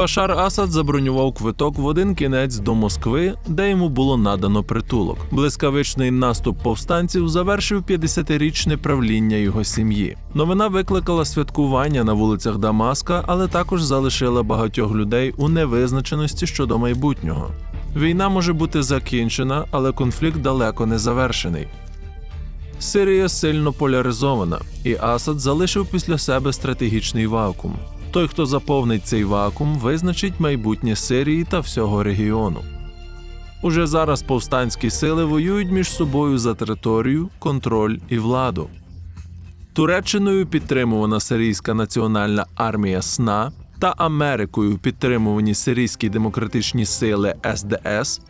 Башар Асад забронював квиток в один кінець до Москви, де йому було надано притулок. Блискавичний наступ повстанців завершив 50-річне правління його сім'ї. Новина викликала святкування на вулицях Дамаска, але також залишила багатьох людей у невизначеності щодо майбутнього. Війна може бути закінчена, але конфлікт далеко не завершений. Сирія сильно поляризована, і Асад залишив після себе стратегічний вакуум. Той, хто заповнить цей вакуум, визначить майбутнє Сирії та всього регіону. Уже зараз повстанські сили воюють між собою за територію, контроль і владу. Туреччиною підтримувана Сирійська національна армія СНА та Америкою підтримувані Сирійські демократичні сили СДС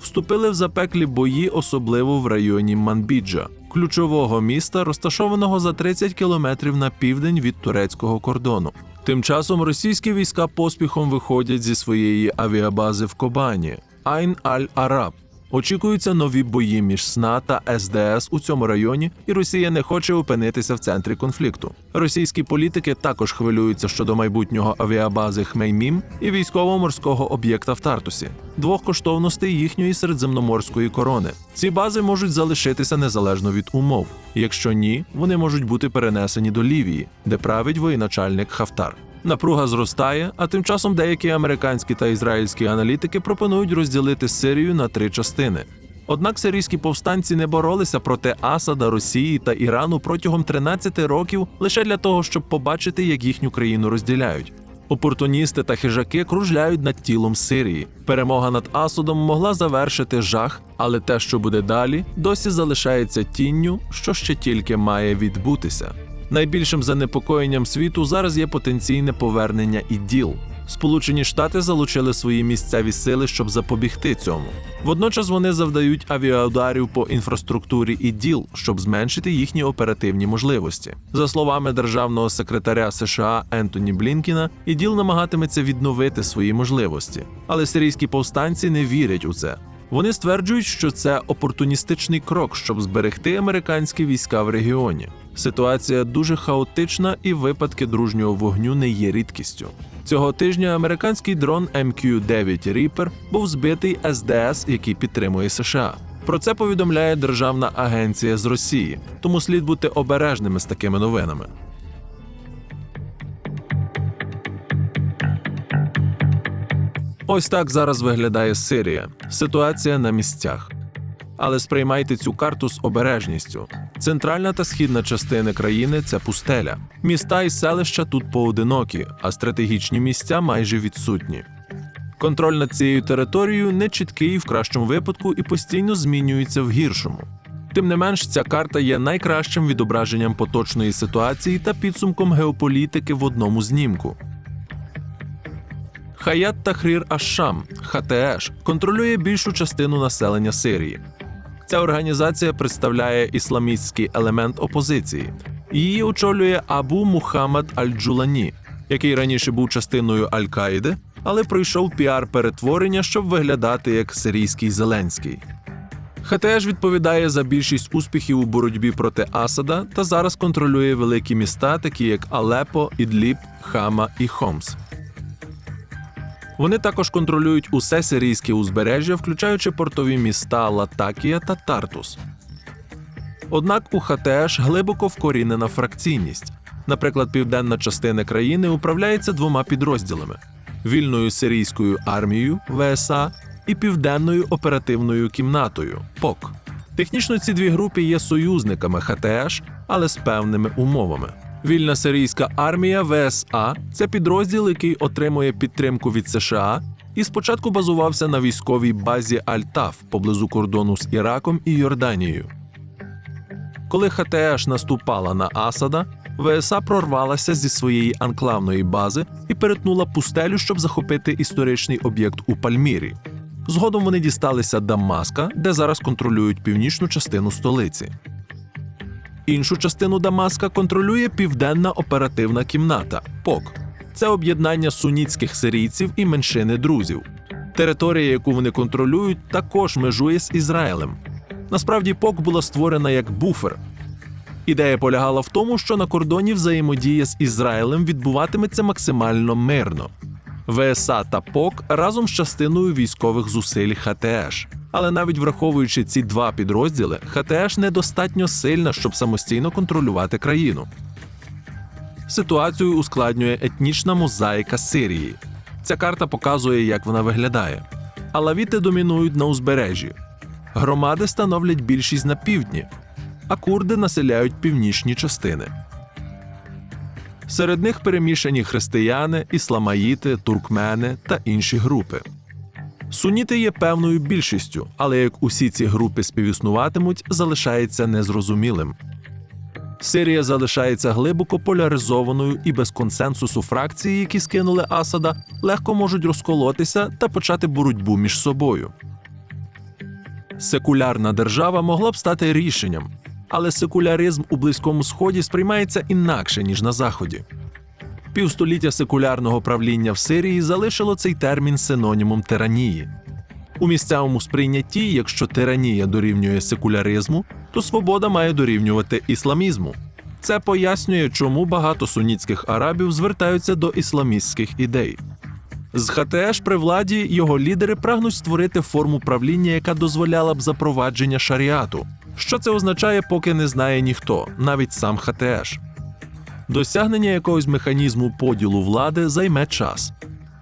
вступили в запеклі бої, особливо в районі Манбіджа, ключового міста, розташованого за 30 кілометрів на південь від турецького кордону. Тим часом російські війська поспіхом виходять зі своєї авіабази в Кобані Айн Аль-Араб. Очікуються нові бої між СНА та СДС у цьому районі, і Росія не хоче опинитися в центрі конфлікту. Російські політики також хвилюються щодо майбутнього авіабази Хмеймім і військово-морського об'єкта в Тартусі, двох коштовностей їхньої середземноморської корони. Ці бази можуть залишитися незалежно від умов. Якщо ні, вони можуть бути перенесені до Лівії, де править воєначальник Хафтар. Напруга зростає, а тим часом деякі американські та ізраїльські аналітики пропонують розділити Сирію на три частини. Однак сирійські повстанці не боролися проти Асада, Росії та Ірану протягом 13 років лише для того, щоб побачити, як їхню країну розділяють. Опортуністи та хижаки кружляють над тілом Сирії. Перемога над Асадом могла завершити жах, але те, що буде далі, досі залишається тінню, що ще тільки має відбутися. Найбільшим занепокоєнням світу зараз є потенційне повернення іділ. Сполучені Штати залучили свої місцеві сили, щоб запобігти цьому. Водночас вони завдають авіаударів по інфраструктурі іділ, щоб зменшити їхні оперативні можливості. За словами державного секретаря США Ентоні Блінкіна, іділ намагатиметься відновити свої можливості, але сирійські повстанці не вірять у це. Вони стверджують, що це опортуністичний крок, щоб зберегти американські війська в регіоні. Ситуація дуже хаотична, і випадки дружнього вогню не є рідкістю. Цього тижня американський дрон MQ-9 Reaper був збитий СДС, який підтримує США. Про це повідомляє Державна агенція з Росії, тому слід бути обережними з такими новинами. Ось так зараз виглядає Сирія. Ситуація на місцях. Але сприймайте цю карту з обережністю. Центральна та східна частини країни це пустеля. Міста і селища тут поодинокі, а стратегічні місця майже відсутні. Контроль над цією територією не чіткий в кращому випадку і постійно змінюється в гіршому. Тим не менш, ця карта є найкращим відображенням поточної ситуації та підсумком геополітики в одному знімку. Хаят Тахрір Аш-Шам ХТШ контролює більшу частину населення Сирії. Ця організація представляє ісламістський елемент опозиції. Її очолює Абу Мухаммад Аль-Джулані, який раніше був частиною Аль-Каїди, але пройшов піар-перетворення, щоб виглядати як сирійський Зеленський. ХТШ відповідає за більшість успіхів у боротьбі проти Асада та зараз контролює великі міста, такі як Алепо, Ідліб, Хама і Хомс. Вони також контролюють усе сирійське узбережжя, включаючи портові міста Латакія та Тартус. Однак у ХТШ глибоко вкорінена фракційність. Наприклад, південна частина країни управляється двома підрозділами: вільною сирійською армією ВСА і південною оперативною кімнатою ПОК. Технічно ці дві групи є союзниками ХТШ, але з певними умовами. Вільна сирійська армія ВСА це підрозділ, який отримує підтримку від США і спочатку базувався на військовій базі Аль-Таф поблизу кордону з Іраком і Йорданією. Коли ХТШ наступала на Асада, ВСА прорвалася зі своєї анклавної бази і перетнула пустелю, щоб захопити історичний об'єкт у Пальмірі. Згодом вони дісталися Дамаска, де зараз контролюють північну частину столиці. Іншу частину Дамаска контролює Південна оперативна кімната ПОК. Це об'єднання сунітських сирійців і меншини друзів. Територія, яку вони контролюють, також межує з Ізраїлем. Насправді, ПОК була створена як буфер. Ідея полягала в тому, що на кордоні взаємодія з Ізраїлем відбуватиметься максимально мирно. ВСА та ПОК разом з частиною військових зусиль ХТШ. Але навіть враховуючи ці два підрозділи, ХТШ недостатньо сильна, щоб самостійно контролювати країну. Ситуацію ускладнює етнічна мозаїка Сирії. Ця карта показує, як вона виглядає. Алавіти домінують на узбережжі. Громади становлять більшість на півдні, а курди населяють північні частини. Серед них перемішані християни, ісламаїти, туркмени та інші групи. Суніти є певною більшістю, але як усі ці групи співіснуватимуть, залишається незрозумілим. Сирія залишається глибоко поляризованою і без консенсусу фракції, які скинули Асада, легко можуть розколотися та почати боротьбу між собою. Секулярна держава могла б стати рішенням, але секуляризм у Близькому Сході сприймається інакше, ніж на Заході. Півстоліття секулярного правління в Сирії залишило цей термін синонімом тиранії. У місцевому сприйнятті, якщо тиранія дорівнює секуляризму, то свобода має дорівнювати ісламізму. Це пояснює, чому багато сунітських арабів звертаються до ісламістських ідей. З ХТШ при владі його лідери прагнуть створити форму правління, яка дозволяла б запровадження шаріату. Що це означає, поки не знає ніхто, навіть сам ХТШ. Досягнення якогось механізму поділу влади займе час.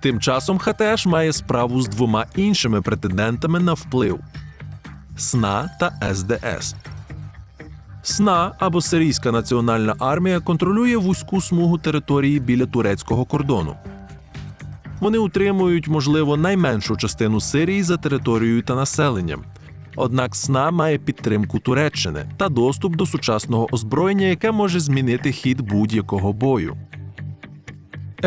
Тим часом ХТШ має справу з двома іншими претендентами на вплив СНА та СДС. СНА або Сирійська національна армія контролює вузьку смугу території біля турецького кордону. Вони утримують, можливо, найменшу частину Сирії за територією та населенням. Однак СНА має підтримку Туреччини та доступ до сучасного озброєння, яке може змінити хід будь-якого бою.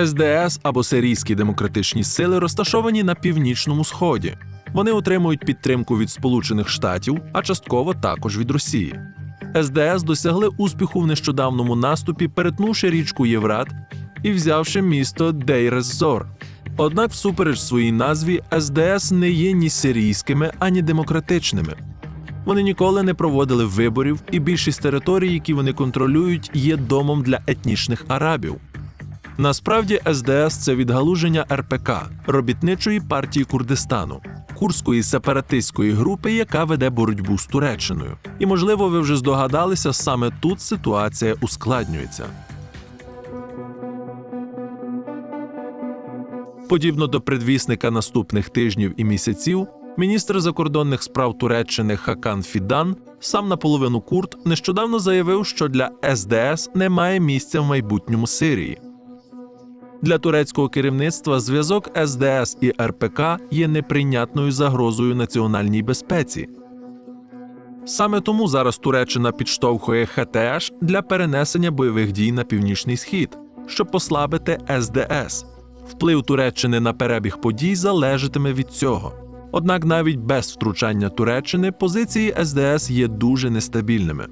СДС або Сирійські демократичні сили розташовані на північному сході. Вони отримують підтримку від Сполучених Штатів, а частково також від Росії. СДС досягли успіху в нещодавному наступі, перетнувши річку Єврат і взявши місто Дейрез-Зор. Однак, всупереч своїй назві, СДС не є ні сирійськими, ані демократичними. Вони ніколи не проводили виборів, і більшість територій, які вони контролюють, є домом для етнічних арабів. Насправді, СДС це відгалуження РПК робітничої партії Курдистану, курської сепаратистської групи, яка веде боротьбу з Туреччиною. І можливо, ви вже здогадалися, саме тут ситуація ускладнюється. Подібно до предвісника наступних тижнів і місяців, міністр закордонних справ Туреччини Хакан Фідан, сам наполовину курд, нещодавно заявив, що для СДС немає місця в майбутньому Сирії. Для турецького керівництва зв'язок СДС і РПК є неприйнятною загрозою національній безпеці. Саме тому зараз Туреччина підштовхує ХТШ для перенесення бойових дій на північний схід, щоб послабити СДС. Вплив Туреччини на перебіг подій залежатиме від цього. Однак навіть без втручання Туреччини позиції СДС є дуже нестабільними.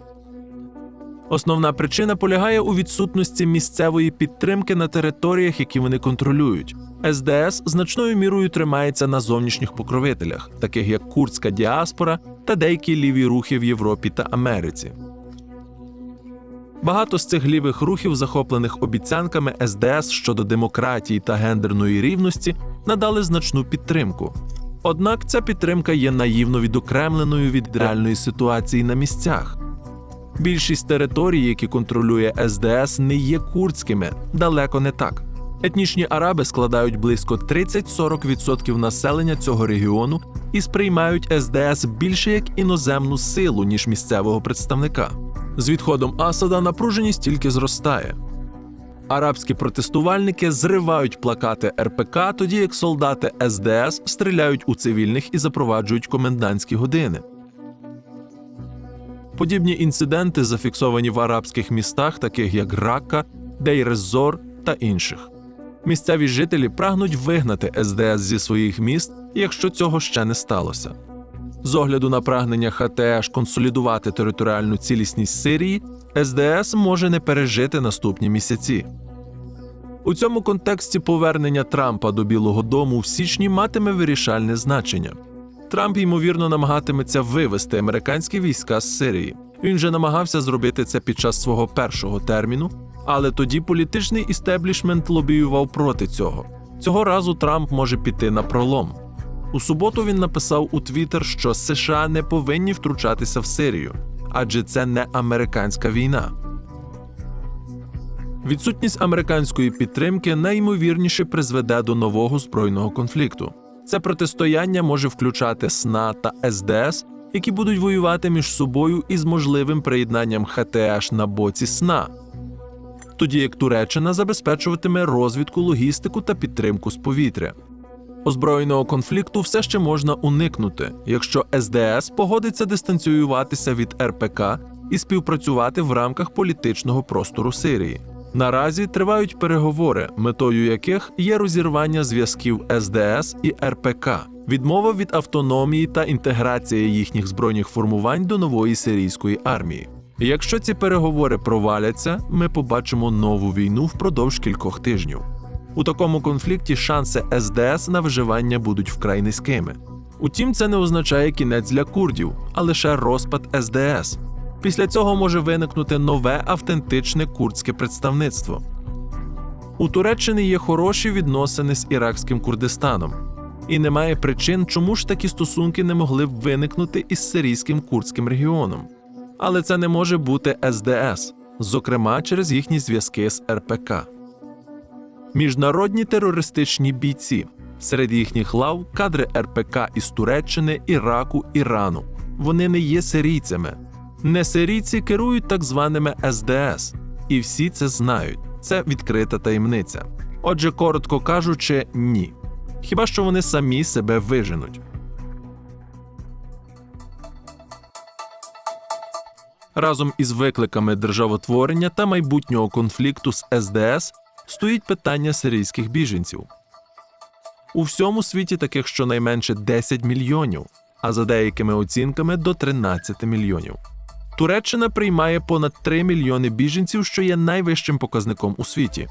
Основна причина полягає у відсутності місцевої підтримки на територіях, які вони контролюють. СДС значною мірою тримається на зовнішніх покровителях, таких як курдська діаспора та деякі ліві рухи в Європі та Америці. Багато з цих лівих рухів, захоплених обіцянками СДС щодо демократії та гендерної рівності, надали значну підтримку. Однак ця підтримка є наївно відокремленою від реальної ситуації на місцях. Більшість територій, які контролює СДС, не є курдськими, далеко не так. Етнічні араби складають близько 30-40% населення цього регіону і сприймають СДС більше як іноземну силу, ніж місцевого представника. З відходом Асада напруженість тільки зростає. Арабські протестувальники зривають плакати РПК, тоді як солдати СДС стріляють у цивільних і запроваджують комендантські години. Подібні інциденти зафіксовані в арабських містах, таких як Ракка, Дейрез-Зор та інших. Місцеві жителі прагнуть вигнати СДС зі своїх міст, якщо цього ще не сталося. З огляду на прагнення ХТШ консолідувати територіальну цілісність Сирії, СДС може не пережити наступні місяці. У цьому контексті повернення Трампа до Білого Дому в січні матиме вирішальне значення. Трамп, ймовірно, намагатиметься вивести американські війська з Сирії. Він же намагався зробити це під час свого першого терміну, але тоді політичний істеблішмент лобіював проти цього. Цього разу Трамп може піти на пролом. У суботу він написав у Твіттер, що США не повинні втручатися в Сирію, адже це не американська війна. Відсутність американської підтримки найімовірніше призведе до нового збройного конфлікту. Це протистояння може включати СНА та СДС, які будуть воювати між собою із можливим приєднанням ХТШ на боці СНА, тоді як Туреччина забезпечуватиме розвідку, логістику та підтримку з повітря. Озброєного конфлікту все ще можна уникнути, якщо СДС погодиться дистанціюватися від РПК і співпрацювати в рамках політичного простору Сирії. Наразі тривають переговори, метою яких є розірвання зв'язків СДС і РПК, відмова від автономії та інтеграція їхніх збройних формувань до нової сирійської армії. Якщо ці переговори проваляться, ми побачимо нову війну впродовж кількох тижнів. У такому конфлікті шанси СДС на виживання будуть вкрай низькими. Утім, це не означає кінець для курдів, а лише розпад СДС. Після цього може виникнути нове автентичне курдське представництво. У Туреччини є хороші відносини з іракським Курдистаном, і немає причин, чому ж такі стосунки не могли б виникнути із сирійським курдським регіоном. Але це не може бути СДС, зокрема через їхні зв'язки з РПК. Міжнародні терористичні бійці. Серед їхніх лав кадри РПК із Туреччини, Іраку, Ірану. Вони не є сирійцями. Несирійці керують так званими СДС, і всі це знають. Це відкрита таємниця. Отже, коротко кажучи, ні. Хіба що вони самі себе виженуть. Разом із викликами державотворення та майбутнього конфлікту з СДС стоїть питання сирійських біженців. У всьому світі таких щонайменше 10 мільйонів, а за деякими оцінками до 13 мільйонів. Туреччина приймає понад 3 мільйони біженців, що є найвищим показником у світі.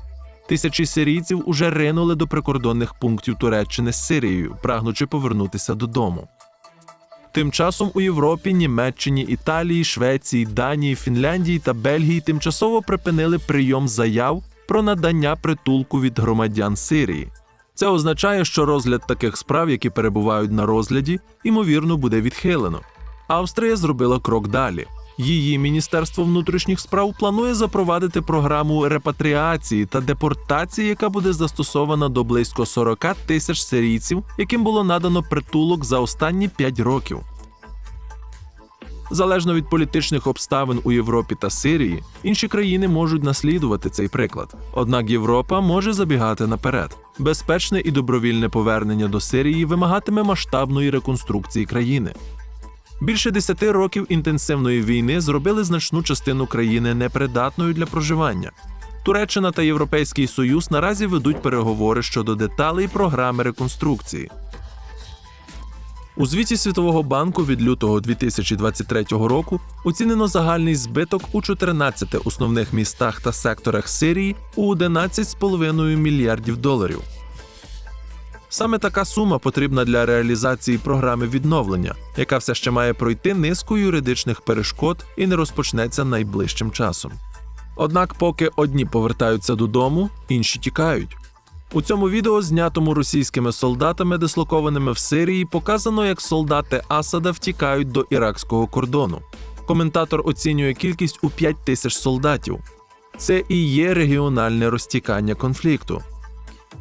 Тисячі сирійців уже ринули до прикордонних пунктів Туреччини з Сирією, прагнучи повернутися додому. Тим часом у Європі, Німеччині, Італії, Швеції, Данії, Фінляндії та Бельгії тимчасово припинили прийом заяв про надання притулку від громадян Сирії. Це означає, що розгляд таких справ, які перебувають на розгляді, ймовірно буде відхилено. Австрія зробила крок далі. Її Міністерство внутрішніх справ планує запровадити програму репатріації та депортації, яка буде застосована до близько 40 тисяч сирійців, яким було надано притулок за останні 5 років. Залежно від політичних обставин у Європі та Сирії, інші країни можуть наслідувати цей приклад. Однак Європа може забігати наперед. Безпечне і добровільне повернення до Сирії вимагатиме масштабної реконструкції країни. Більше десяти років інтенсивної війни зробили значну частину країни непридатною для проживання. Туреччина та Європейський Союз наразі ведуть переговори щодо деталей програми реконструкції. У звіті Світового банку від лютого 2023 року оцінено загальний збиток у 14 основних містах та секторах Сирії у 11,5 мільярдів доларів. Саме така сума потрібна для реалізації програми відновлення, яка все ще має пройти низку юридичних перешкод і не розпочнеться найближчим часом. Однак, поки одні повертаються додому, інші тікають. У цьому відео, знятому російськими солдатами, дислокованими в Сирії, показано, як солдати Асада втікають до іракського кордону. Коментатор оцінює кількість у 5 тисяч солдатів. Це і є регіональне розтікання конфлікту.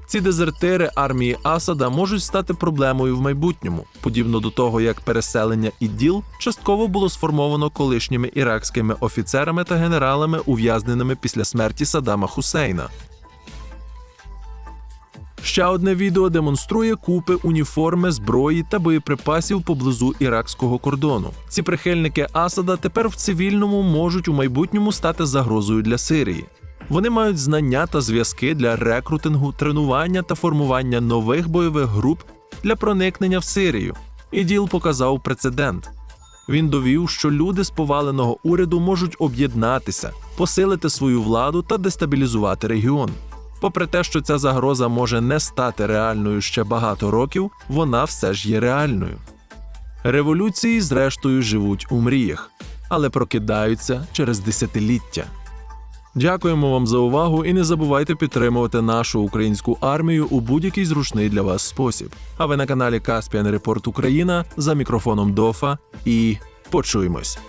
Ці дезертири армії Асада можуть стати проблемою в майбутньому, подібно до того, як переселення іділ частково було сформовано колишніми іракськими офіцерами та генералами, ув'язненими після смерті Саддама Хусейна. Ще одне відео демонструє купи уніформи, зброї та боєприпасів поблизу іракського кордону. Ці прихильники Асада тепер в цивільному можуть у майбутньому стати загрозою для Сирії. Вони мають знання та зв'язки для рекрутингу, тренування та формування нових бойових груп для проникнення в Сирію. Іділ показав прецедент. Він довів, що люди з поваленого уряду можуть об'єднатися, посилити свою владу та дестабілізувати регіон. Попри те, що ця загроза може не стати реальною ще багато років, вона все ж є реальною. Революції, зрештою, живуть у мріях, але прокидаються через десятиліття. Дякуємо вам за увагу і не забувайте підтримувати нашу українську армію у будь-який зручний для вас спосіб. А ви на каналі Caspian Report Україна за мікрофоном Дофа і почуємось.